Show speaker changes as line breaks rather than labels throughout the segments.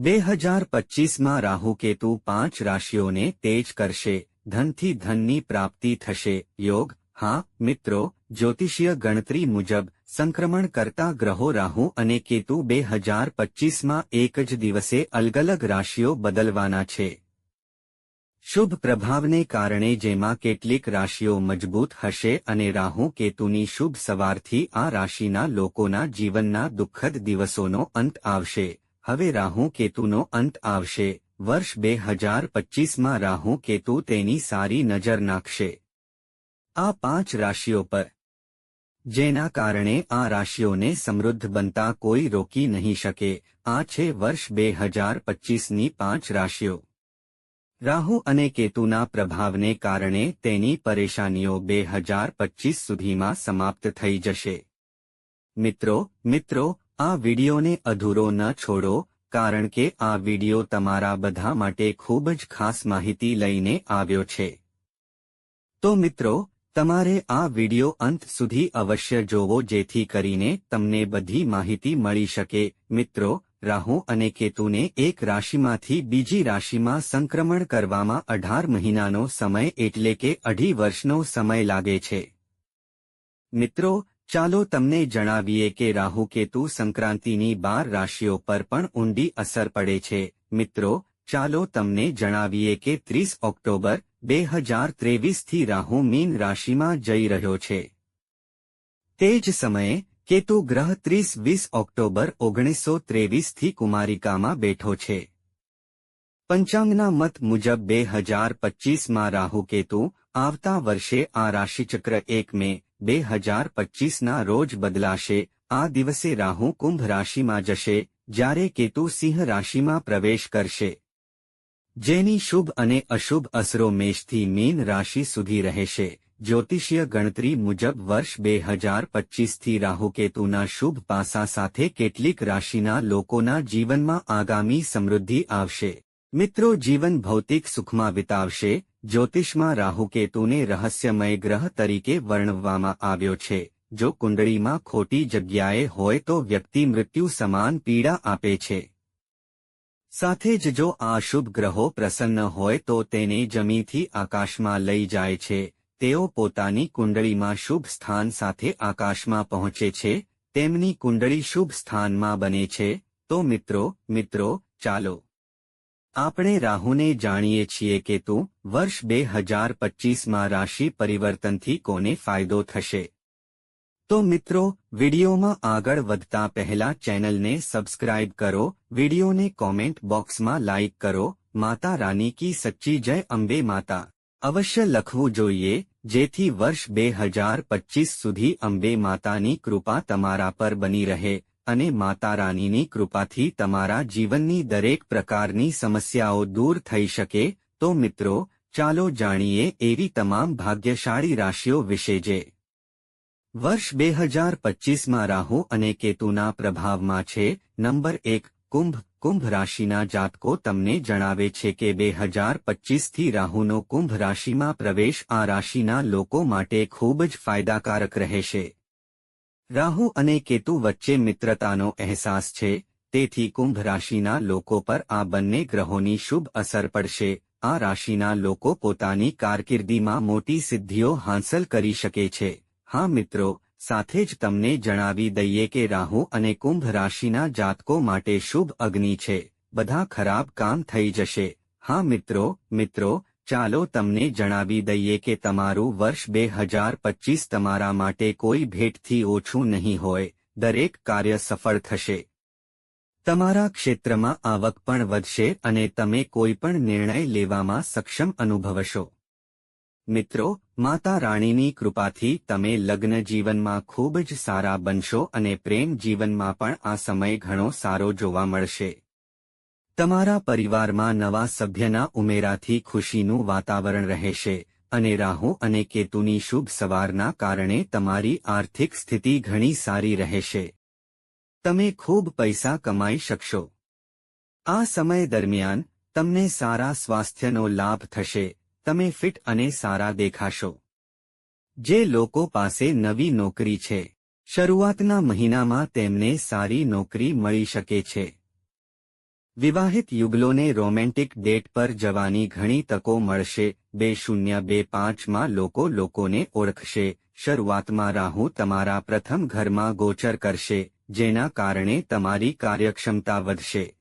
બે હજાર પચીસમાં રાહુ કેતુ પાંચ રાશિઓને તેજ કરશે, ધનથી ધનની પ્રાપ્તિ થશે, યોગ, હા, મિત્રો, જ્યોતિષીય ગણતરી મુજબ, સંક્રમણ કરતા ગ્રહો રાહુ અને કેતુ બે હજાર પચીસમાં એક જ દિવસે અલગ અલગ રાશિઓ બદલવાના છે. શુભ પ્રભાવને કારણે જેમાં કેટલીક રાશિઓ મજબૂત હશે અને રાહુ કેતુની શુભ સવારથી આ રાશિના લોકોના જીવનના દુઃખદ દિવસોનો અંત આવશે. હવે રાહુ કેતુનો અંત આવશે. વર્ષ બે હજાર પચીસમાં રાહુ કેતુ તેની સારી નજર નાખશે. આ પાંચ રાશિઓ પર. જેના કારણે આ રાશિઓને સમૃદ્ધ બનતા કોઈ રોકી નહીં શકે. આ છે વર્ષ બે હજાર પચીસની પાંચ રાશિઓ. રાહુ અને કેતુના પ્રભાવને કારણે તેની પરેશાનીઓ બે હજાર પચીસ સુધીમાં સમાપ્ત થઈ જશે. મિત્રો મિત્રો આ વિડીયોને અધૂરો ન છોડો, કારણ કે આ વીડિયો તમારા બધા માટે ખૂબ જ ખાસ માહિતી લઈને આવ્યો છે. તો મિત્રો, તમારે આ વીડિયો અંત સુધી અવશ્ય જોવો જેથી કરીને તમને બધી માહિતી મળી શકે. મિત્રો, રાહુ અને કેતુને એક રાશિમાંથી બીજી રાશિમાં સંક્રમણ કરવામાં અઢાર મહિનાનો સમય એટલે કે અઢી વર્ષનો સમય લાગે છે. મિત્રો ચાલો તમને જણાવીએ કે રાહુ કેતુ સંક્રાંતિની બાર રાશિઓ પર પણ ઊંડી અસર પડે છે. મિત્રો, ચાલો તમને જણાવીએ કે ત્રીસ ઓક્ટોબર બે હજાર ત્રેવીસથી રાહુ મીન રાશિમાં જઈ રહ્યો છે. તે જ સમયે, કેતુ ગ્રહ ત્રીસ વીસ ઓક્ટોબર, ઓગણીસો ત્રેવીસથી કુમારિકામાં બેઠો છે. પંચાંગના મત મુજબ બે હજાર પચીસમાં રાહુ કેતુ આવતા વર્ષે આ રાશિચક્ર એક મે બે હજાર પચીસના રોજ બદલાશે. આ દિવસે રાહુ કુંભ રાશિમાં જશે, જ્યારે કેતુ સિંહ રાશિમાં પ્રવેશ કરશે. જેની શુભ અને અશુભ અસરો મેષથી મીન રાશિ સુધી રહેશે. જ્યોતિષીય ગણતરી મુજબ વર્ષ બે હજાર પચીસથી રાહુકેતુના શુભ પાસા સાથે કેટલીક રાશિના લોકોના જીવનમાં આગામી સમૃદ્ધિ આવશે. મિત્રો, જીવન ભૌતિક સુખમાં વિતાવશે જ્યોતિષમાં રાહુકેતુને રહસ્યમય ગ્રહ તરીકે વર્ણવવામાં આવ્યો છે. જો કુંડળીમાં ખોટી જગ્યાએ હોય તો વ્યક્તિ મૃત્યુ સમાન પીડા આપે છે. સાથે જ જો આ શુભ ગ્રહો પ્રસન્ન હોય તો તેને જમીથી આકાશમાં લઈ જાય છે. તેઓ પોતાની કુંડળીમાં શુભ સ્થાન સાથે આકાશમાં પહોંચે છે. તેમની કુંડળી શુભ સ્થાનમાં બને છે. તો મિત્રો મિત્રો, ચાલો આપણે રાહુને જાણીએ છીએ કે તું વર્ષ બે હજાર પચીસમાં રાશિ પરિવર્તનથી કોને ફાયદો થશે? તો મિત્રો, વિડીયોમાં આગળ વધતા પહેલા ચેનલને સબસ્ક્રાઇબ કરો, વિડીયોને કોમેન્ટ બોક્સમાં લાઇક કરો, માતા રાની કી સચ્ચી જય અંબે માતા. અવશ્ય લખવું જોઈએ, જેથી વર્ષ બે હજાર પચીસ સુધી અંબે માતાની કૃપા તમારા પર બની રહે. અને માતા રાનીની કૃપાથી તમારા જીવનની દરેક પ્રકારની સમસ્યાઓ દૂર થઈ શકે, તો મિત્રો, ચાલો જાણીએ એવી તમામ ભાગ્યશાળી રાશિઓ વિશે જે વર્ષ બે હજાર પચીસમાં રાહુ અને કેતુના પ્રભાવમાં છે. નંબર એક, કુંભ. કુંભ રાશિના જાતકો તમને જણાવે છે કે બે હજાર પચીસથી રાહુનો કુંભ રાશિમાં પ્રવેશ આ રાશિના લોકો માટે ખૂબ જ ફાયદાકારક રહેશે. રાહુ અને કેતુ વચ્ચે મિત્રતાનો અહેસાસ છે, તેથી કુંભ રાશિના લોકો પર આ બંને ગ્રહોની શુભ અસર પડશે. આ રાશિના લોકો પોતાની કારકિર્દીમાં મોટી સિદ્ધિઓ હાંસલ કરી શકે છે. હા મિત્રો, સાથે જ તમને જણાવી દઈએ કે રાહુ અને કુંભ રાશિના જાતકો માટે શુભ અગ્નિ છે. બધા ખરાબ કામ થઈ જશે. હા મિત્રો મિત્રો ચાલો તમને જણાવી દઈએ કે તમારું વર્ષ બે હજાર પચીસ તમારા માટે કોઈ ભેટથી ઓછું નહીં હોય, દરેક કાર્ય સફળ થશે. તમારા ક્ષેત્રમાં આવક પણ વધશે અને તમે કોઈ પણ નિર્ણય લેવામાં સક્ષમ અનુભવશો. મિત્રો, માતા રાણીની કૃપાથી તમે લગ્ન જીવનમાં ખૂબ જ સારા બનશો અને પ્રેમ જીવનમાં પણ આ સમય ઘણો સારો જોવા મળશે. તમારા પરિવારમાં નવા સભ્યના ઉમેરાથી ખુશીનું વાતાવરણ રહેશે, અને રાહુ અને કેતુની શુભ સવારના કારણે તમારી આર્થિક સ્થિતિ ઘણી સારી રહેશે. તમે ખૂબ પૈસા કમાઈ શકશો. આ સમય દરમિયાન, તમને સારા સ્વાસ્થ્યનો લાભ થશે, તમે ફિટ અને સારા દેખાશો. જે લોકો પાસે નવી નોકરી છે, શરૂઆતના મહિનામાં તેમને સારી નોકરી મળી શકે છે. વિવાહિત યુગલોને રોમેન્ટિક ડેટ પર જવાની ઘણી તકો મળશે. બે શૂન્ય, બે પાંચમાં લોકો લોકોને ઓળખશે. શરૂઆતમાં રાહુ તમારા પ્રથમ ઘરમાં ગોચર કરશે, જેના કારણે તમારી કાર્યક્ષમતા વધશે.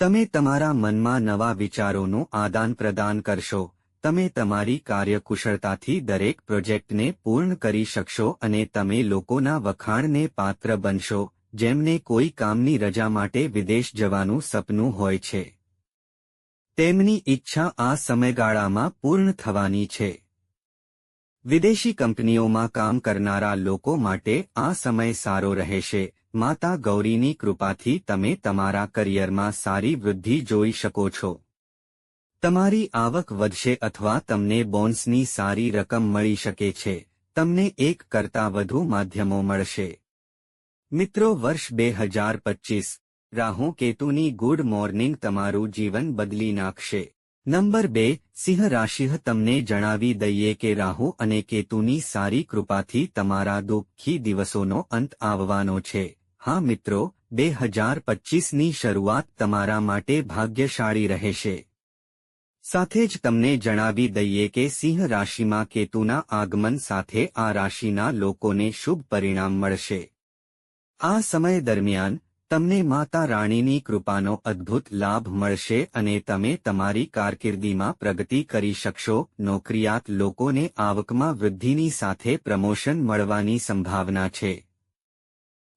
તમે તમારા મનમાં નવા વિચારોનું આદાન પ્રદાન કરશો. તમે તમારી કાર્યકુશળતાથી દરેક પ્રોજેક્ટને પૂર્ણ કરી શકશો અને તમે લોકોના વખાણને પાત્ર બનશો. જેમને કોઈ કામની રજા માટે વિદેશ જવાનું સપનું હોય છે. તેમની ઈચ્છા આ સમયગાળામાં પૂર્ણ થવાની છે. વિદેશી કંપનીઓમાં કામ કરનારા લોકો માટે આ સમય સારો રહેશે. માતા ગૌરીની કૃપાથી તમે તમારા કરિયરમાં સારી વૃદ્ધિ જોઈ શકો છો. તમારી આવક વધશે અથવા તમને બોન્સની સારી રકમ મળી શકે છે. તમને એક કરતાં વધુ માધ્યમો મળશે. મિત્રો, વર્ષ બે હજાર પચીસ. રાહુ કેતુની ગુડ મોર્નિંગ, તમારું જીવન બદલી નાખશે. નંબર બે, સિંહ રાશિ તમને જણાવી દઈએ કે રાહુ અને કેતુની સારી કૃપાથી તમારા દુઃખી દિવસોનો અંત આવવાનો છે. હા મિત્રો, બે હજાર પચીસની શરૂઆત તમારા માટે ભાગ્યશાળી રહેશે. સાથે જ તમને જણાવી દઈએ કે સિંહ રાશિમાં કેતુના આગમન સાથે આ રાશિના લોકોને શુભ પરિણામ મળશે. આ સમય દરમિયાન, તમને માતા રાણીની કૃપાનો અદ્ભુત લાભ મળશે અને તમે તમારી કારકિર્દીમાં પ્રગતિ કરી શકશો. નોકરિયાત લોકોને આવકમાં વૃદ્ધિની સાથે પ્રમોશન મળવાની સંભાવના છે.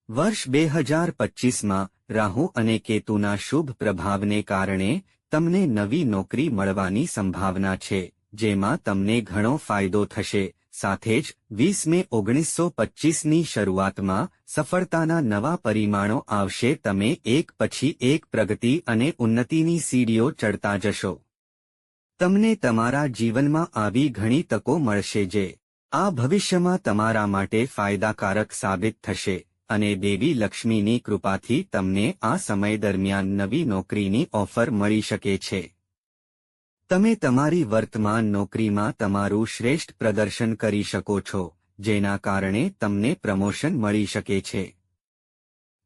વર્ષ બે હજાર પચ્ચીસમાં રાહુ અને કેતુના શુભ પ્રભાવને કારણે, તમને નવી નોકરી મળવાની સંભાવના છે, જેમાં તમને ઘણો ફાયદો થશે. સાથે જ વીસ મે ઓગણીસો પચ્ચીસની શરૂઆતમાં સફળતાના નવા પરિમાણો આવશે. તમે એક પછી એક પ્રગતિ અને ઉન્નતિની સીડીઓ ચડતા જશો. તમને તમારા જીવનમાં આવી ઘણી તકો મળશે જે આ ભવિષ્યમાં તમારા માટે ફાયદાકારક સાબિત થશે અને દેવી લક્ષ્મીની કૃપાથી તમને આ સમય દરમિયાન નવી નોકરીની ઓફર મળી શકે છે. તમે તમારી વર્તમાન નોકરીમાં તમારું શ્રેષ્ઠ પ્રદર્શન કરી શકો છો, જેના કારણે તમને પ્રમોશન મળી શકે છે.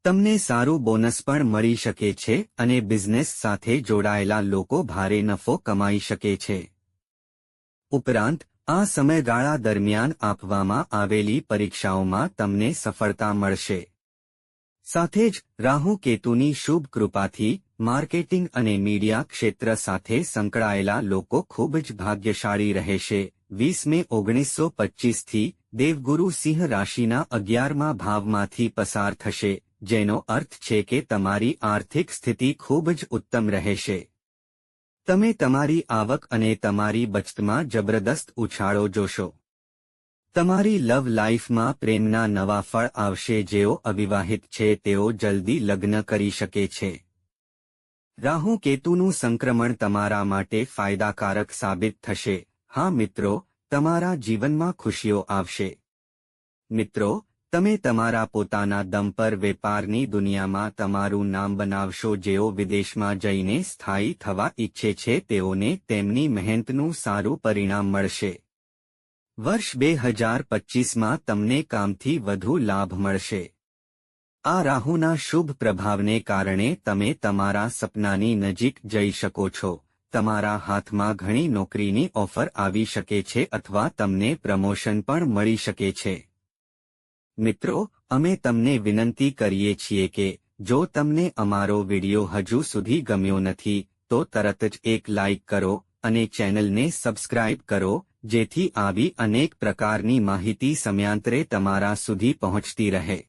તમને સારું બોનસ પણ મળી શકે છે અને બિઝનેસ સાથે જોડાયેલા લોકો ભારે નફો કમાઈ શકે છે. ઉપરાંત, આ સમયગાળા દરમિયાન આપવામાં આવેલી પરીક્ષાઓમાં તમને સફળતા મળશે. સાથે જ, રાહુ કેતુની શુભ કૃપાથી, માર્કેટિંગ અને મીડિયા ક્ષેત્ર સાથે સંકળાયેલા લોકો ખૂબ જ ભાગ્યશાળી રહેશે. વીસ મે ઓગણીસો પચ્ચીસથી, દેવગુરુ સિંહ રાશિના અગિયારમા ભાવમાંથી પસાર થશે, જેનો અર્થ છે કે તમારી આર્થિક સ્થિતિ ખૂબ જ ઉત્તમ રહેશે. તમે તમારી આવક અને તમારી બચતમાં જબરદસ્ત ઉછાળો જોશો. તમારી લવ લાઈફમાં પ્રેમના નવા ફળ આવશે જેઓ અવિવાહિત છે, તેઓ જલ્દી લગ્ન કરી શકે છે. રાહુ કેતુનું સંક્રમણ તમારા માટે ફાયદાકારક સાબિત થશે. હા મિત્રો, તમારા જીવનમાં ખુશીઓ આવશે. મિત્રો, તમે તમારા પોતાના દમ પર વેપારની દુનિયામાં તમારું નામ બનાવશો, જેઓ વિદેશમાં જઈને સ્થાયી થવા ઈચ્છે છે, તેઓને તેમની મહેનતનું સારું પરિણામ મળશે. વર્ષ બે હજાર પચ્ચીસમાં તમને કામથી વધુ લાભ મળશે. આ રાહુના શુભ પ્રભાવને કારણે તમે તમારા સપનાની નજીક જઈ શકો છો. તમારા હાથમાં ઘણી નોકરીની ઓફર આવી શકે છે અથવા તમને પ્રમોશન પણ મળી શકે છે. મિત્રો, અમે તમને વિનંતી કરીએ છીએ કે જો તમને અમારો વિડિયો હજુ સુધી ગમ્યો નથી, તો તરત જ એક લાઇક કરો અને ચેનલને સબસ્ક્રાઇબ કરો જેથી આવી અનેક પ્રકારની માહિતી સમયાંતરે તમારા સુધી પહોંચતી રહે.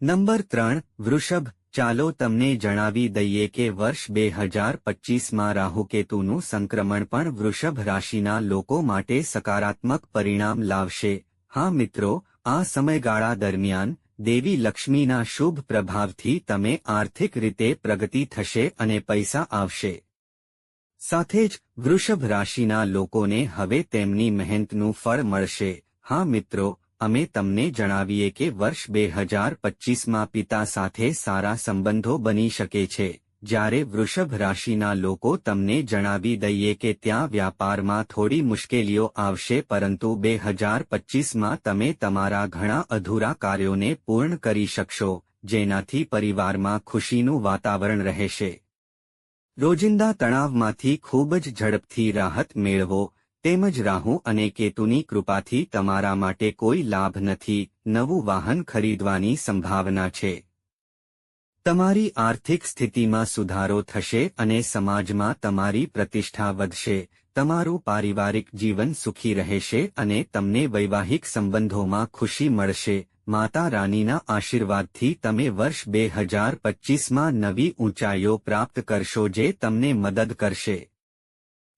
નંબર ત્રણ, વૃષભ, ચાલો તમને જણાવી દઈએ કે વર્ષ બે હજાર પચીસમાં રાહુકેતુનું સંક્રમણ પણ વૃષભ રાશિના લોકો માટે સકારાત્મક પરિણામ લાવશે. હા મિત્રો, આ સમયગાળા દરમિયાન દેવી લક્ષ્મીના શુભ પ્રભાવથી તમે આર્થિક રીતે પ્રગતિ થશે અને પૈસા આવશે. સાથે જ વૃષભ રાશિના લોકોને હવે તેમની મહેનતનું ફળ મળશે. હા મિત્રો, અમે તમને જણાવીએ કે વર્ષ બે હજાર પચીસમાં પિતા સાથે સારા સંબંધો બની શકે છે. જ્યારે વૃષભ રાશિના લોકો તમને જણાવી દઈએ કે ત્યાં વ્યાપારમાં થોડી મુશ્કેલીઓ આવશે પરંતુ બે હજાર પચીસમાં તમે તમારા ઘણા અધૂરા કાર્યોને પૂર્ણ કરી શકશો, જેનાથી પરિવારમાં ખુશીનું વાતાવરણ રહેશે. રોજિંદા તણાવમાંથી ખૂબ જ ઝડપથી રાહત મેળવો, તેમજ રાહુ અને કેતુની કૃપાથી તમારા માટે કોઈ લાભ નથી, નવું વાહન ખરીદવાની સંભાવના છે. તમારી આર્થિક સ્થિતિમાં સુધારો થશે અને સમાજમાં તમારી પ્રતિષ્ઠા વધશે, તમારું પારિવારિક જીવન સુખી રહેશે અને તમને વૈવાહિક સંબંધોમાં ખુશી મળશે માતા રાનીના આશીર્વાદથી તમે વર્ષ બે હજાર પચ્ચીસમાં નવી ઊંચાઈઓ પ્રાપ્ત કરશો જે તમને મદદ કરશે.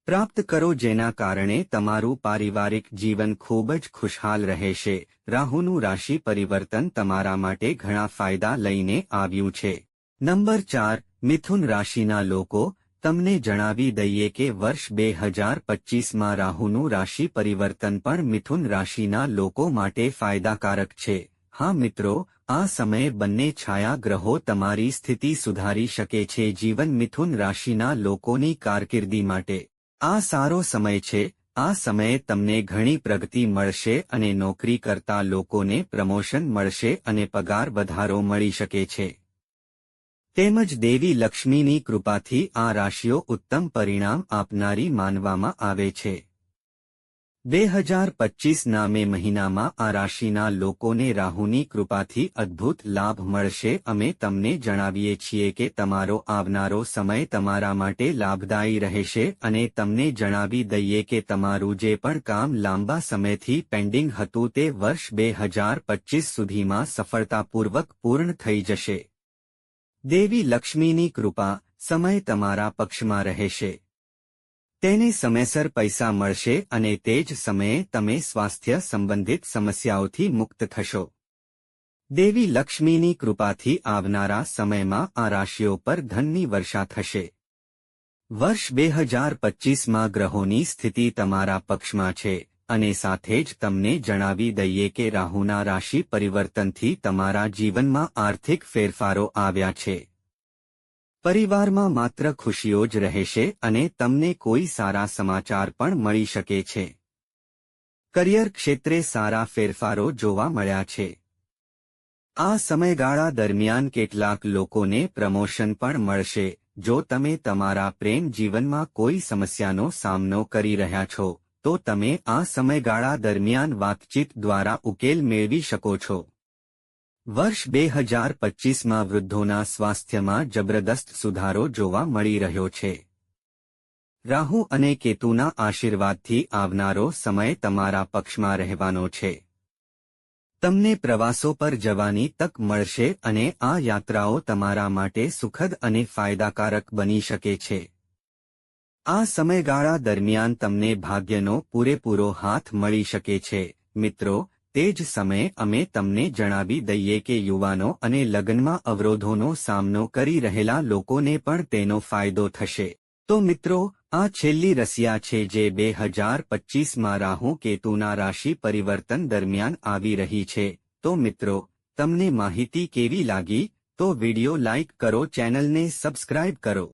પ્રાપ્ત કરો જેના કારણે તમારું પારિવારિક જીવન ખૂબ જ ખુશહાલ રહેશે. રાહુનું રાશિ પરિવર્તન તમારા માટે ઘણા ફાયદા લઈને આવ્યું છે. નંબર ચાર, મિથુન રાશિના લોકો, તમને જણાવી દઈએ કે વર્ષ બે હજાર પચ્ચીસમાં રાહુનું રાશિ પરિવર્તન પણ મિથુન રાશિના લોકો માટે ફાયદાકારક છે. હા મિત્રો, આ સમયે બંને છાયા ગ્રહો તમારી સ્થિતિ સુધારી શકે છે જીવન મિથુન રાશિના લોકોની કારકિર્દી માટે. આ સારો સમય છે, આ સમયે તમને ઘણી પ્રગતિ મળશે અને નોકરી કરતા લોકોને પ્રમોશન મળશે અને પગાર વધારો મળી શકે છે. તેમજ દેવી લક્ષ્મીની કૃપાથી આ રાશિઓ ઉત્તમ પરિણામ આપનારી માનવામાં આવે છે. બે હજાર પચ્ચીસના મે મહિનામાં આ રાશિના લોકોને રાહુની કૃપાથી અદ્ભુત લાભ મળશે. અમે તમને જણાવીએ છીએ કે તમારો આવનારો સમય તમારા માટે લાભદાયી રહેશે અને તમને જણાવી દઈએ કે તમારું જે પણ કામ લાંબા સમયથી પેન્ડિંગ હતું તે વર્ષ બે હજાર પચ્ચીસ સુધીમાં સફળતાપૂર્વક પૂર્ણ થઈ જશે. દેવી લક્ષ્મીની કૃપા સમય તમારા પક્ષમાં રહેશે. તેને સમયસર પૈસા મળશે અને તે જ સમયે તમે સ્વાસ્થ્ય સંબંધિત સમસ્યાઓથી મુક્ત થશો. દેવી લક્ષ્મીની કૃપાથી આવનારા સમયમાં આ રાશિઓ પર ધનની વર્ષા થશે. વર્ષ બે હજાર પચ્ચીસમાં ગ્રહોની સ્થિતિ તમારા પક્ષમાં છે, અને સાથે જ તમને જણાવી દઈએ કે રાહુના રાશિ પરિવર્તનથી તમારા જીવનમાં આર્થિક ફેરફારો આવ્યા છે. પરિવારમાં માત્ર ખુશીઓ જ રહેશે અને તમને કોઈ સારા સમાચાર પણ મળી શકે છે. કરિયર ક્ષેત્રે સારા ફેરફારો જોવા મળ્યા છે. આ સમયગાળા દરમિયાન કેટલાક લોકોને પ્રમોશન પણ મળશે, જો તમે તમારા પ્રેમ જીવનમાં કોઈ સમસ્યાનો સામનો કરી રહ્યા છો, તો તમે આ સમયગાળા દરમિયાન વાતચીત દ્વારા ઉકેલ મેળવી શકો છો. વર્ષ બે હજાર પચીસમાં વૃદ્ધોના સ્વાસ્થ્યમાં જબરદસ્ત સુધારો જોવા મળી રહ્યો છે. રાહુ અને કેતુના આશીર્વાદથી આવનારો સમય તમારા પક્ષમાં રહેવાનો છે. તમને પ્રવાસો પર જવાની તક મળશે અને આ યાત્રાઓ તમારા માટે સુખદ અને ફાયદાકારક બની શકે છે. આ સમયગાળા દરમિયાન તમને ભાગ્યનો પૂરેપૂરો હાથ મળી શકે છે. મિત્રો તે જ સમયે અમે તમને જણાવી દઈએ કે યુવાનો અને લગ્નમાં અવરોધોનો સામનો કરી રહેલા લોકોને પણ તેનો ફાયદો થશે. તો મિત્રો, આ છેલ્લી રસિયા છે જે બે હજાર પચ્ચીસમાં રાહુ કેતુના રાશિ પરિવર્તન દરમિયાન આવી રહી છે. તો મિત્રો, તમને માહિતી કેવી લાગી? તો વિડિયો લાઇક કરો, ચેનલને સબસ્ક્રાઇબ કરો.